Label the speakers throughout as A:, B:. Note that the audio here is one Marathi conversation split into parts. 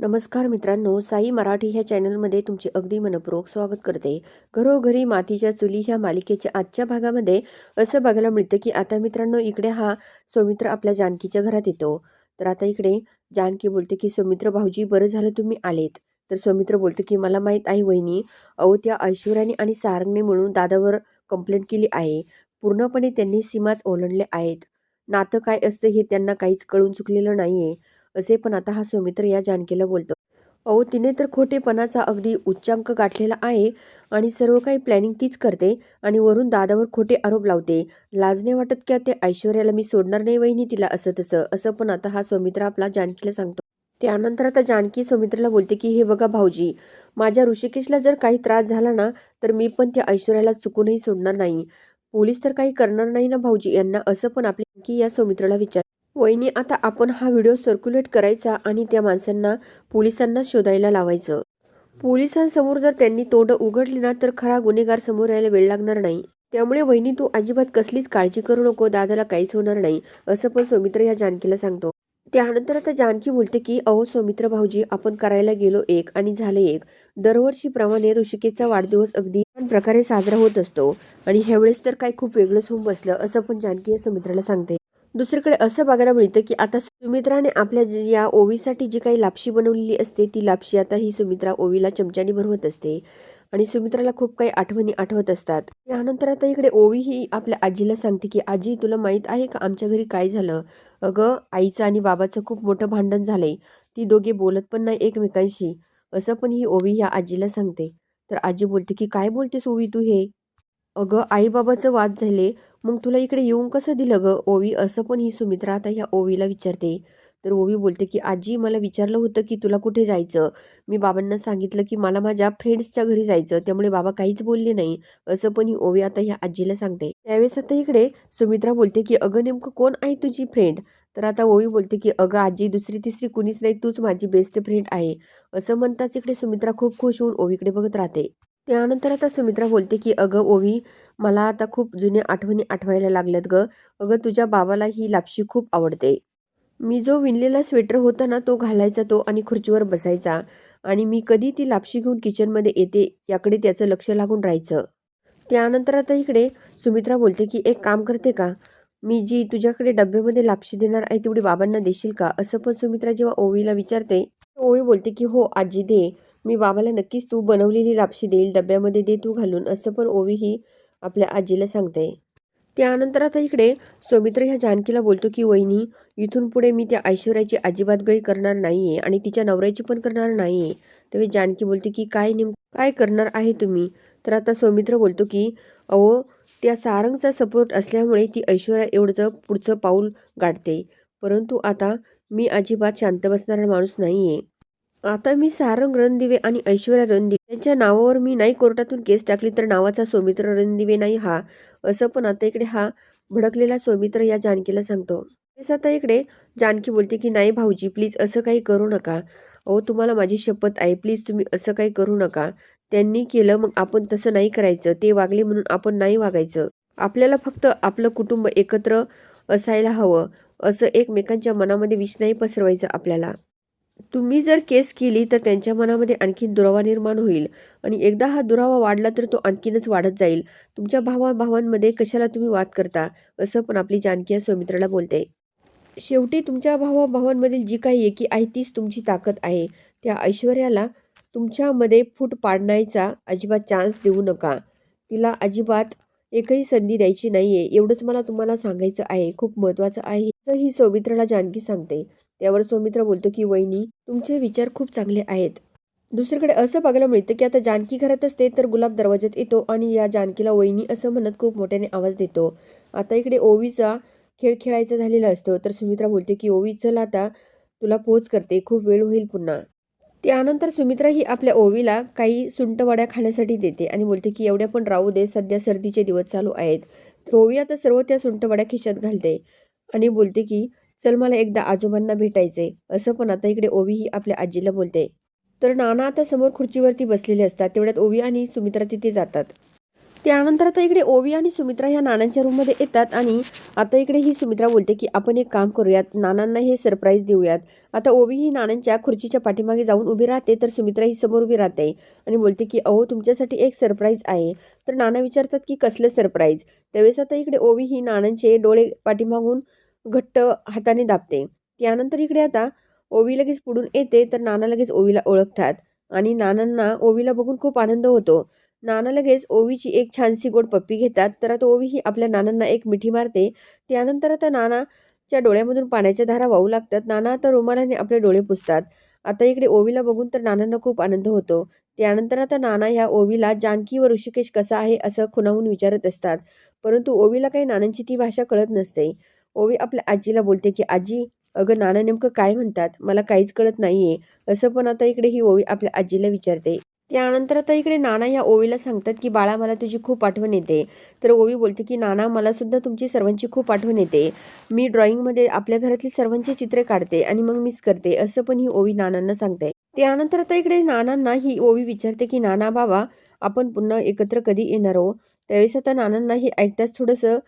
A: नमस्कार मित्रांनो साई मराठी ह्या चॅनलमध्ये तुमचे अगदी मनपूर्वक स्वागत करते. घरोघरी मातीच्या चुली ह्या मालिकेच्या आजच्या भागामध्ये असं बघायला मिळतं की आता मित्रांनो इकडे हा सौमित्र आपल्या जानकीच्या घरात येतो. तर आता इकडे जानकी बोलते की सौमित्र भाऊजी बरं झालं तुम्ही आलेत. तर सौमित्र बोलतो की मला माहीत आहे वहिनी अहो त्या ऐश्वर्याने आणि सारंगने म्हणून दादावर कंप्लेंट केली आहे. पूर्णपणे त्यांनी सीमाच ओलांडले आहेत. नातं काय असतं हे त्यांना काहीच कळून चुकलेलं नाही आहे असे पण आता हा सौमित्र या जानकीला बोलतो. अहो तिने तर खोटेपणाचा अगदी उच्चांक गाठलेला आहे आणि सर्व काही प्लॅनिंग तीच करते आणि वरून दादावर खोटे आरोप लावते. लाज नाही वाटत की ते ऐश्वर्याला मी सोडणार नाही वहिनी तिला असं तसं असं पण आता हा सौमित्र आपला जानकीला सांगतो. त्यानंतर आता जानकी सौमित्रला बोलते की हे बघा भाऊजी माझ्या ऋषिकेशला जर काही त्रास झाला ना तर मी पण त्या ऐश्वर्याला चुकूनही सोडणार नाही. पोलीस तर काही करणार नाही ना भाऊजी यांना असं पण आपल्या की या सौमित्राला विचार वहिनी आता आपण हा व्हिडिओ सर्क्युलेट करायचा आणि त्या माणसांना पोलिसांना शोधायला लावायचं. पोलिसांसमोर जर त्यांनी तोंड उघडली ना तर खरा गुन्हेगार समोर यायला वेळ लागणार नाही. त्यामुळे वहिनी तू अजिबात कसलीच काळजी करू नको दादाला काहीच होणार नाही असं पण सौमित्र या जानकीला सांगतो. त्यानंतर आता जानकी बोलते की अहो सौमित्र भाऊजी आपण करायला गेलो एक आणि झालं एक. दरवर्षीप्रमाणे ऋषिकेचा वाढदिवस अगदी छान प्रकारे साजरा होत असतो आणि ह्यावेळेस तर काय खूप वेगळंच होऊन बसलं असं पण जानकी या सौमित्राला सांगते. दुसरीकडे असं बघायला मिळतं की आता सुमित्राने आपल्या जी- या ओवीसाठी जी काही लापशी बनवलेली असते ती लापशी आता ही सुमित्रा ओवीला चमच्याने भरवत असते. आणि सुमित्राला खूप काही आठवणी आठवत असतात. त्यानंतर आता इकडे ओवी ही आपल्या आजीला सांगते की आजी तुला माहीत आहे का आमच्या घरी काय झालं? अगं आईचं आणि बाबाचं खूप मोठं भांडण झालंय. ती दोघे बोलत पण नाही एकमेकांशी. असं पण ही ओवी ह्या आजीला सांगते. तर आजी बोलते की काय बोलतेस ओवी तू हे? अगं आईबाबाचं वाद झाले. मग तुला इकडे येऊन कसं दिलं गं? ओवी असं पण ही सुमित्रा आता ह्या ओवीला विचारते. तर ओवी बोलते की आजी मला विचारलं होतं की तुला कुठे जायचं? मी बाबांना सांगितलं की मला माझ्या फ्रेंड्सच्या घरी जायचं. त्यामुळे बाबा काहीच बोलले नाही. असं पण ही ओवी आता ह्या आजीला सांगते. त्यावेळेस आता इकडे सुमित्रा बोलते की अगं नेमकं कोण आहे तुझी फ्रेंड? तर आता ओवी बोलते की अगं आजी दुसरी तिसरी कुणीच नाही. तूच माझी बेस्ट फ्रेंड आहे. असं म्हणताच इकडे सुमित्रा खूप खुश होऊन ओवीकडे बघत राहते. त्यानंतर आता सुमित्रा बोलते की अगं ओवी मला आता खूप जुन्या आठवणी आठवायला लागल्यात ग. अगं तुझ्या बाबाला ही लापशी खूप आवडते. मी जो विणलेला स्वेटर होता ना तो घालायचा तो आणि खुर्चीवर बसायचा. आणि मी कधी ती लापशी घेऊन किचनमध्ये येते याकडे त्याचं लक्ष लागून राहायचं. त्यानंतर आता इकडे सुमित्रा बोलते की एक काम करते का? मी जी तुझ्याकडे डब्यामध्ये लापशी देणार आहे तेवढी बाबांना देशील का? असं पण सुमित्रा जेव्हा ओवीला विचारते ओवी बोलते की हो आजी दे. मी बाबाला नक्कीच तू बनवलेली लापशी देईल डब्यामध्ये दे तू घालून असं पण ओवी ही आपल्या आजीला सांगते. त्यानंतर आता इकडे सौमित्र ह्या जानकीला बोलतो की वहिनी इथून पुढे मी त्या ऐश्वर्याची अजिबात गई करणार नाही आहे आणि तिच्या नवऱ्याची पण करणार नाही आहे तेव्हा जानकी बोलते की काय नेम काय करणार आहे तुम्ही? तर आता सौमित्र बोलतो की अहो त्या सारंगचा सपोर्ट असल्यामुळे ती ऐश्वर्या एवढंचं पुढचं पाऊल गाठते परंतु आता मी अजिबात शांत बसणारा माणूस नाही आहे आता मी सारंग रणदिवे आणि ऐश्वर्या रणदिवे यांच्या नावावर मी नाही कोर्टातून केस टाकली तर नावाचा सौमित्र रणदिवे नाही हा असं पण आता इकडे हा भडकलेला सौमित्र या जानकीला सांगतो. तेच आता इकडे जानकी बोलते की नाही भाऊजी प्लीज असं काही करू नका. अहो तुम्हाला माझी शपथ आहे. प्लीज तुम्ही असं काही करू नका. त्यांनी केलं मग आपण तसं नाही करायचं. ते वागले म्हणून आपण नाही वागायचं. आपल्याला फक्त आपलं कुटुंब एकत्र असायला हवं. असं एकमेकांच्या मनामध्ये विष नाही पसरवायचं आपल्याला. तुम्ही जर केस केली तर त्यांच्या मनामध्ये आणखीन दुरावा निर्माण होईल. आणि एकदा हा दुरावा वाढला तर तो आणखीनच वाढत जाईल. तुमच्या भावा भावांमध्ये कशाला तुम्ही वाद करता? असं पण आपली जानकी या सौमित्राला बोलते. शेवटी तुमच्या भावा भावांमधील जी काही एकी आहे तीच तुमची ताकद आहे. त्या ऐश्वर्याला तुमच्यामध्ये फूट पाडण्याचा अजिबात चान्स देऊ नका. तिला अजिबात एकही संधी द्यायची नाही आहे एवढंच मला तुम्हाला सांगायचं आहे. खूप महत्त्वाचं आहे. असं ही सौमित्राला जानकी सांगते. त्यावर सौमित्र बोलतो की वहिनी तुमचे विचार खूप चांगले आहेत. दुसरीकडे असं बघायला मिळतं की आता जानकी घरात असते तर गुलाब दरवाजात येतो आणि या जानकीला वहिनी असं म्हणत खूप मोठ्याने आवाज देतो. आता इकडे ओवीचा खेळ खेळायचा झालेला असतो तर सुमित्रा बोलते की ओवी चल आता तुला पोच करते खूप वेळ होईल पुन्हा. त्यानंतर सुमित्रा ही आपल्या ओवीला काही सुंटवड्या खाण्यासाठी देते आणि बोलते की एवढ्या पण राहू दे सध्या सर्दीचे दिवस चालू आहेत. तर ओवी आता सर्व त्या सुंटवड्या खिशात घालते आणि बोलते की चल मला एकदा आजोबांना भेटायचंय. असं पण आता इकडे ओवी ही आपल्या आजीला बोलते. तर नाना आता समोर खुर्चीवरती बसलेले असतात. तेवढ्यात ओवी आणि सुमित्रा तिथे जातात. त्यानंतर आता इकडे ओवी आणि सुमित्रा ह्या नानांच्या रूममध्ये येतात आणि आता इकडे ही सुमित्रा बोलते की आपण एक काम करूयात. नानांना हे सरप्राईज देऊयात. आता ओवी ही नानांच्या खुर्चीच्या पाठीमागे जाऊन उभी राहते तर सुमित्रा ही समोर उभी राहते आणि बोलते की अहो तुमच्यासाठी एक सरप्राईज आहे. तर नाना विचारतात की कसलं सरप्राईज त्यावेळेस आता इकडे ओवी ही नानांचे डोळे पाठीमागून घट्ट हाताने दाबते. त्यानंतर इकडे आता ओवी लगेच पुढून येते तर नाना लगेच ओवीला ओळखतात. आणि नानांना ओवीला बघून खूप आनंद होतो. नाना लगेच ओवीची एक छानशी गोड पप्पी घेतात तर आता ओवी ही आपल्या नानांना एक मिठी मारते. त्यानंतर आता नानाच्या डोळ्यामधून पाण्याच्या धारा वाहू लागतात. नाना आता रुमालाने आपले डोळे पुसतात. आता इकडे ओवीला बघून तर नानांना खूप आनंद होतो. त्यानंतर आता नाना ह्या ओवीला जानकी व ऋषिकेश कसा आहे? असं खुणावून विचारत असतात. परंतु ओवीला काही नानांची ती भाषा कळत नसते. ओवी आपल्या आजीला बोलते की आजी अगं नाना नेमकं काय म्हणतात? मला काहीच कळत नाहीये. असं पण आता इकडे ही ओवी आपल्या आजीला विचारते. त्यानंतर आता इकडे नाना या ओवीला सांगतात की बाळा मला तुझी खूप आठवण येते. तर ओवी बोलते की नाना मला सुद्धा तुमची सर्वांची खूप आठवण येते. मी ड्रॉइंगमध्ये आपल्या घरातली सर्वांची चित्रे काढते आणि मग मिस करते. असं पण ही ओवी नानांना सांगते. त्यानंतर आता इकडे नानांना ही ओवी विचारते की नाना बाबा आपण पुन्हा एकत्र कधी येणार हो? त्यावेळेस आता नानांना हे ऐकताच थोडंसं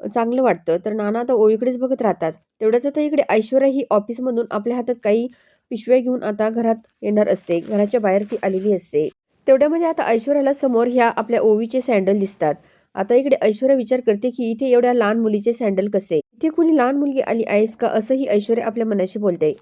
A: चांगलं वाटतं. तर नाना आता ओवीकडेच बघत राहतात. तेवढ्याच आता इकडे ऐश्वर्या ही ऑफिसमधून आपल्या हातात काही पिशव्या घेऊन आता घरात येणार असते. घराच्या बाहेर ती आलेली असते. तेवढ्यामध्ये आता ऐश्वर्याला समोर ह्या आपल्या ओवीचे सँडल दिसतात. आता इकडे ऐश्वर्या विचार करते की इथे एवढ्या लहान मुलीचे सँडल कसे? इथे कुणी लहान मुलगी आली आहेस का? असंही ऐश्वर्या आपल्या मनाशी बोलते.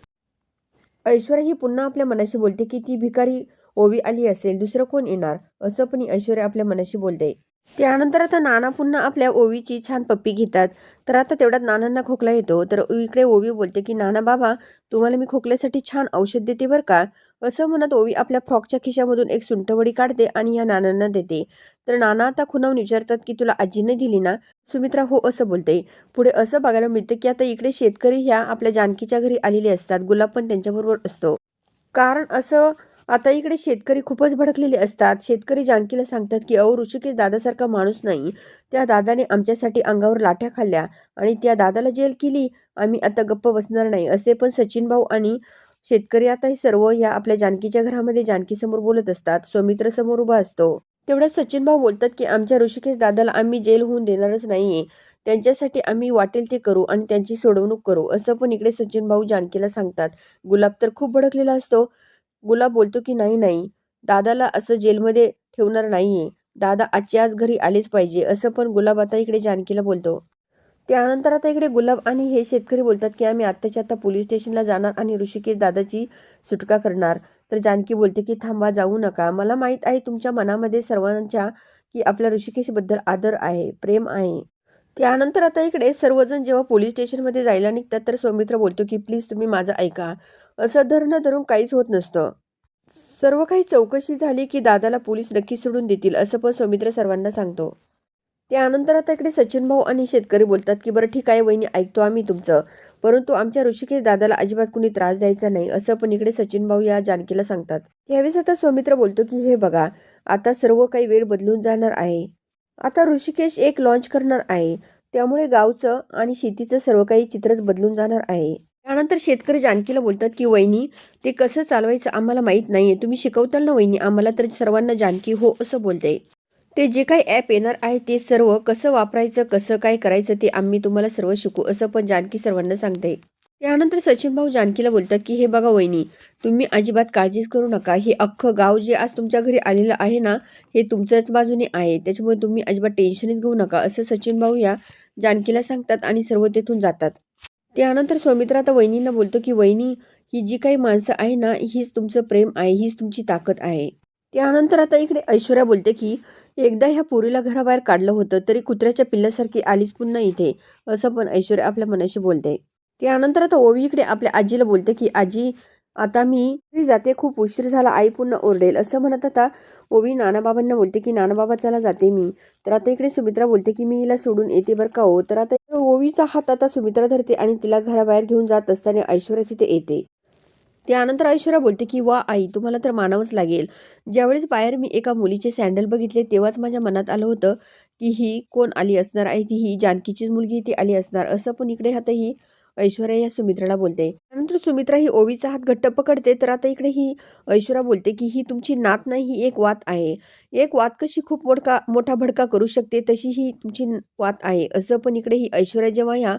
A: ऐश्वर्या ही पुन्हा आपल्या मनाशी बोलते की ती भिकारी ओवी आली असेल दुसरं कोण येणार? असं पण ऐश्वर्या आपल्या मनाशी बोलते. त्यानंतर आता नाना पुन्हा आपल्या ओवीची छान पप्पी घेतात. तर आता तेवढ्यात नानांना खोकला येतो. तर इकडे ओवी बोलते की नाना बाबा तुम्हाला मी खोकल्यासाठी छान औषध देते बरं का? असं म्हणत ओवी आपल्या फ्रॉकच्या खिशामधून एक सुंटवडी काढते आणि या नानांना देते. तर नाना आता खुनावून विचारतात की तुला आजीने दिली ना? सुमित्रा हो असं बोलते. पुढे असं बघायला मिळतं की आता इकडे शेतकरी ह्या आपल्या जानकीच्या घरी आलेले असतात. गुलाब पण त्यांच्याबरोबर असतो. कारण असं आता इकडे शेतकरी खूपच भडकलेले असतात. शेतकरी जानकीला सांगतात की अहो ऋषिकेश दादासारखा माणूस नाही. त्या दादाने आमच्यासाठी अंगावर लाठ्या खाल्ल्या आणि त्या दादाला जेल केली. आम्ही आता गप्प बसणार नाही. असे पण सचिन भाऊ आणि शेतकरी आता हे सर्व या आपल्या जानकीच्या घरामध्ये जानकीसमोर बोलत असतात. स्वमित्र समोर उभा असतो. तेवढ्यात सचिन भाऊ बोलतात की आमच्या ऋषिकेश दादाला आम्ही जेल होऊन देणारच नाहीये. त्यांच्यासाठी आम्ही वाटेल ते करू आणि त्यांची सोडवणूक करू. असं पण इकडे सचिन भाऊ जानकीला सांगतात. गुलाब तर खूप भडकलेला असतो. गुलाब बोलतो की नाही नाही दादाला असं जेलमध्ये ठेवणार नाहीये. दादा आजच्या आज घरी आलेच पाहिजे. असं पण गुलाब आता इकडे जानकीला बोलतो. त्यानंतर आता इकडे गुलाब आणि हे शेतकरी बोलतात की आम्ही आत्ताच्या आता पोलीस स्टेशनला जाणार आणि ऋषिकेश दादाची सुटका करणार. तर जानकी बोलते की थांबा जाऊ नका. मला माहीत आहे तुमच्या मनामध्ये सर्वांच्या की आपल्या ऋषिकेशबद्दल आदर आहे प्रेम आहे. त्यानंतर आता इकडे सर्वजण जेव्हा पोलीस स्टेशनमध्ये जायला निघतात तर सौमित्र बोलतो की प्लीज तुम्ही माझं ऐका. असं धरणं धरून काहीच होत नसतं. सर्व काही चौकशी झाली की दादाला पोलीस नक्की सोडून देतील असं पण सौमित्र सर्वांना सांगतो. त्यानंतर आता इकडे सचिन भाऊ आणि शेतकरी बोलतात की बरं ठीक आहे वहिनी ऐकतो आम्ही तुमचं. परंतु आमच्या ऋषिकेश दादाला अजिबात कुणी त्रास द्यायचा नाही असं पण इकडे सचिन भाऊ या जानकीला सांगतात. त्यावेळेस आता सौमित्र बोलतो की हे बघा आता सर्व काही वेळ बदलून जाणार आहे. आता ऋषिकेश एक लॉन्च करणार आहे. त्यामुळे गावचं आणि शेतीचं सर्व काही चित्रच बदलून जाणार आहे. त्यानंतर शेतकरी जानकीला बोलतात की वहिनी ते कसं चालवायचं आम्हाला माहीत नाही आहे तुम्ही शिकवताल ना वहिनी? आम्हाला तर सर्वांना जानकी हो असं बोलते. ते जे काही ॲप येणार आहे ते सर्व कसं वापरायचं कसं काय करायचं ते आम्ही तुम्हाला सर्व शिकू असं पण जानकी सर्वांना सांगते. त्यानंतर सचिन भाऊ जानकीला बोलतात की हे बघा वहिनी तुम्ही अजिबात काळजीच करू नका. हे अख्खं गाव जे आज तुमच्या घरी आलेलं आहे ना हे तुमच्याच बाजूने आहे. त्याच्यामुळे तुम्ही अजिबात टेन्शनच घेऊ नका असं सचिन भाऊ या जानकीला सांगतात आणि सर्व तेथून जातात. त्यानंतर सौमित्र आता वहिनींना बोलतो की वहिनी ही जी काही माणसं आहे ना हीच तुमचं प्रेम आहे हीच तुमची ताकद आहे. त्यानंतर आता इकडे ऐश्वर्या बोलते की एकदा ह्या पोरीला घराबाहेर काढलं होतं तरी कुत्र्याच्या पिल्ल्यासारखी आलीच पुन्हा इथे असं पण ऐश्वर्या आपल्या मनाशी बोलते. त्यानंतर आता ओवी इकडे आपल्या आजीला बोलते की आजी आता मी जाते खूप उशीर झाला आई पुन्हा ओरडेल असं म्हणत आता ओवी नानाबाबांना बोलते की नानाबाबा चला जाते मी. तर आता इकडे सुमित्रा बोलते की मी हिला सोडून येते बरं का हो? तर आता ओवीचा हात आता सुमित्रा धरते आणि तिला घराबाहेर घेऊन जात असताना ऐश्वर्या तिथे येते. त्यानंतर ऐश्वर्या बोलते की वा आई तुम्हाला तर मानावंच लागेल. ज्यावेळेस बाहेर मी एका मुलीचे सँडल बघितले तेव्हाच माझ्या मनात आलं होतं की ही कोण आली असणार? आहे ती ही जानकीचीच मुलगी ती आली असणार? असं पण इकडे आता ही ऐश्वर्या या सुमित्राला बोलते. त्यानंतर सुमित्रा ही ओवीचा हात घट्ट पकडते तर आता इकडे ही ऐश्वर्या बोलते की ही तुमची नात नाही ही एक वात आहे. एक वात कशी खूप मोठका मोठा भडका करू शकते तशी ही तुमची वात आहे. असं पण इकडे ही ऐश्वर्या जेव्हा ह्या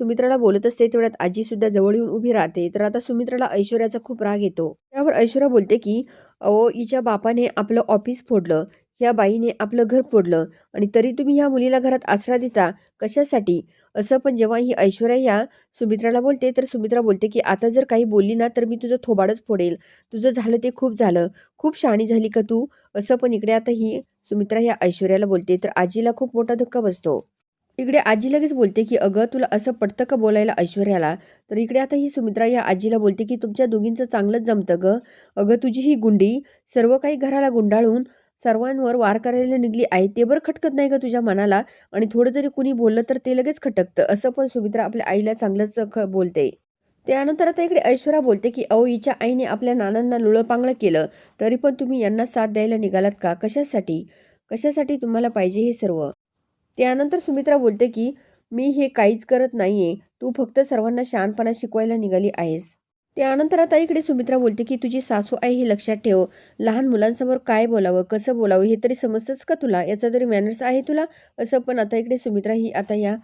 A: सुमित्राला बोलत असते तेवढ्यात आजी सुद्धा जवळ येऊन उभी राहते. तर आता सुमित्राला ऐश्वर्याचा खूप राग येतो. त्यावर ऐश्वर्या बोलते की अहो हिच्या बापाने आपलं ऑफिस फोडलं. ह्या बाईने आपलं घर फोडलं. आणि तरी तुम्ही ह्या मुलीला घरात आसरा देता. कशासाठी? असं पण जेव्हा ही ऐश्वर्या या सुमित्राला बोलते तर सुमित्रा बोलते की आता जर काही बोलली ना तर मी तुझं थोबाडच फोडेल. तुझं झालं ते खूप झालं. खूप शाणी झाली का तू? असं पण इकडे आता ही सुमित्रा ह्या ऐश्वर्याला बोलते. तर आजीला खूप मोठा धक्का बसतो. इकडे आजी लगेच बोलते की अगं तुला असं पटतं का बोलायला ऐश्वर्याला? तर इकडे आता ही सुमित्रा या आजीला बोलते की तुमच्या दोघींचं चांगलंच जमतं ग. अगं तुझी ही गुंडी सर्व काही घराला गुंडाळून सर्वांवर वार करायला निघली आहे ते बरं खटकत नाही का तुझ्या मनाला? आणि थोडं जरी कुणी बोललं तर ते लगेच खटकतं असं पण सुमित्रा आपल्या आईला चांगलंच ख बोलते. त्यानंतर आता इकडे ऐश्वर्या बोलते की अहो हिच्या आईने आपल्या नानांना लुळपांगळं केलं तरी पण तुम्ही यांना साथ द्यायला निघालात का? कशासाठी? कशासाठी तुम्हाला पाहिजे हे सर्व? त्यानंतर सुमित्रा बोलते की मी हे काहीच करत नाहीये तू फक्त सर्वांना शहाणपणा शिकवायला निघाली आहेस. त्यानंतर आता इकडे सुमित्रा बोलते की तुझी सासू आई हे लक्षात ठेव. लहान मुलांसमोर काय बोलावं? कसं बोलावं? हे तरी समजतंच का तुला? याचा तरी मॅनर्स आहे तुला? असं पण आता इकडे सुमित्रा ही आता या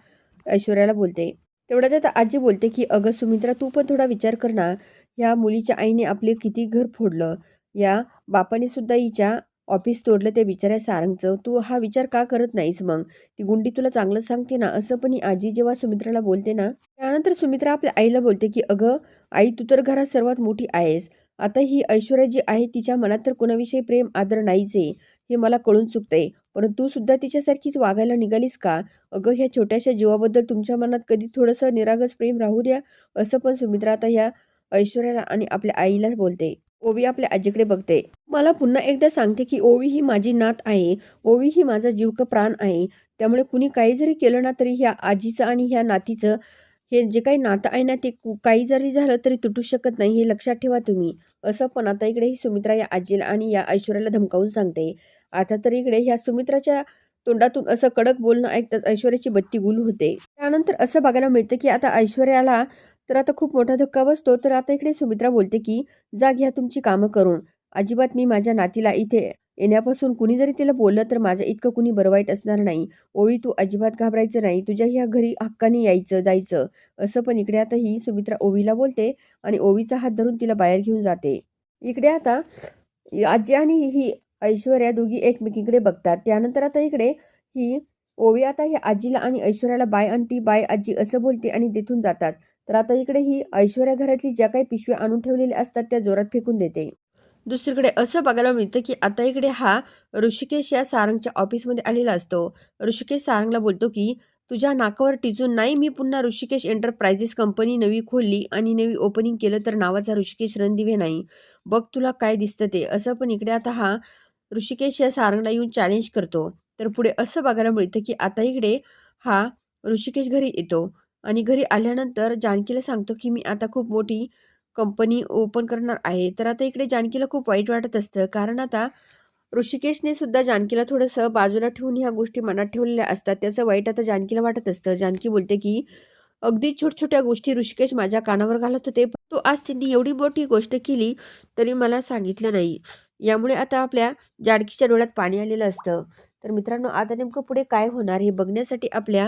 A: ऐश्वर्याला बोलते. तेवढ्यात आता आजी बोलते की अगं सुमित्रा तू पण थोडा विचार कर ना. या मुलीच्या आईने आपले किती घर फोडलं. या बापाने सुद्धा हिच्या ऑफिस तोडलं त्या बिचाऱ्या सारंगचं. तू हा विचार का करत नाहीस मग? ती गुंडी तुला चांगलं सांगते ना? असं पण ही आजी जेव्हा सुमित्राला बोलते ना त्यानंतर सुमित्रा आपल्या आईला बोलते की अगं आई तू तर घरात सर्वात मोठी आहेस. आता ही ऐश्वर्या जी आहे तिच्या मनात तर कोणाविषयी प्रेम आदर नाहीच. आहे हे मला कळून चुकतंय. परंतु तू सुद्धा तिच्यासारखीच वागायला निघालीस का? अगं ह्या छोट्याशा जीवाबद्दल तुमच्या मनात कधी थोडंसं निरागस प्रेम राहू द्या असं पण सुमित्रा आता ह्या ऐश्वर्याला आणि आपल्या आईला बोलते. ओवी आपल्या आजीकडे बघते. मला पुन्हा एकदा सांगते की ओवी ही माझी नात आहे. ओवी ही माझा जीवक प्राण आहे. त्यामुळे कुणी काही जरी केलं ना तरी ह्या आजीचं आणि ह्या नातीचं हे जे काही नातं आहे ना ते काही जरी झालं तरी तुटू शकत नाही हे लक्षात ठेवा तुम्ही. असं पण आता इकडे ही सुमित्रा या आजीला आणि या ऐश्वर्याला धमकावून सांगते. आता तर इकडे ह्या सुमित्राच्या तोंडातून असं कडक बोलणं ऐकतात ऐश्वर्याची बत्ती गुल होते. त्यानंतर असं बघायला मिळतं की आता ऐश्वर्याला तर आता खूप मोठा धक्का बसतो. तर आता इकडे सुमित्रा बोलते की जा घ्या तुमची कामं करून. अजिबात मी माझ्या नातीला इथे येण्यापासून कुणी जरी तिला बोललं तर माझं इतकं कुणी बरं वाईट असणार नाही. ओळी तू अजिबात घाबरायचं नाही. तुझ्या ह्या घरी हक्काने यायचं जायचं. असं पण इकडे आता ही सुमित्रा ओवीला बोलते आणि ओवीचा हात धरून तिला बाहेर घेऊन जाते. इकडे आता आजी आणि ही ऐश्वर्या दोघी एकमेकीकडे बघतात. त्यानंतर आता इकडे ही ओवी आता ही आजीला आणि ऐश्वर्याला बाय आंटी बाय आजी असं बोलते आणि तिथून जातात. तर आता इकडे ही ऐश्वर्या घरातली ज्या काही पिशव्या आणून ठेवलेल्या असतात त्या जोरात फेकून देते. दुसरीकडे असं बघायला मिळतं की आता इकडे हा ऋषिकेश या सारंगच्या ऑफिसमध्ये आलेला असतो. ऋषिकेश सारंगला बोलतो की तुझ्या नाकावर टिचून नाही मी पुन्हा ऋषिकेश एंटरप्राइजेस कंपनी नवी खोलली आणि नवी ओपनिंग केलं तर नावाचा ऋषिकेश रणदिवे नाही. बघ तुला काय दिसतं ते. असं पण इकडे आता हा ऋषिकेश या सारंगला येऊन चॅलेंज करतो. तर पुढे असं बघायला मिळतं की आता इकडे हा ऋषिकेश घरी येतो. आणि घरी आल्यानंतर जानकीला सांगतो की मी आता खूप मोठी कंपनी ओपन करणार आहे. तर आता इकडे जानकीला खूप वाईट वाटत असतं. कारण आता ऋषिकेशने सुद्धा जानकीला थोडंसं बाजूला ठेवून ह्या गोष्टी मनात ठेवलेल्या असतात. त्याचं वाईट आता जानकीला वाटत असतं. जानकी बोलते की अगदी छोट छोट्या गोष्टी ऋषिकेश माझ्या कानावर घालत होते तो आज त्यांनी एवढी मोठी गोष्ट केली तरी मला सांगितलं नाही. यामुळे आता आपल्या जानकीच्या डोळ्यात पाणी आलेलं असतं. तर मित्रांनो आता नेमकं पुढे काय होणार हे बघण्यासाठी आपल्या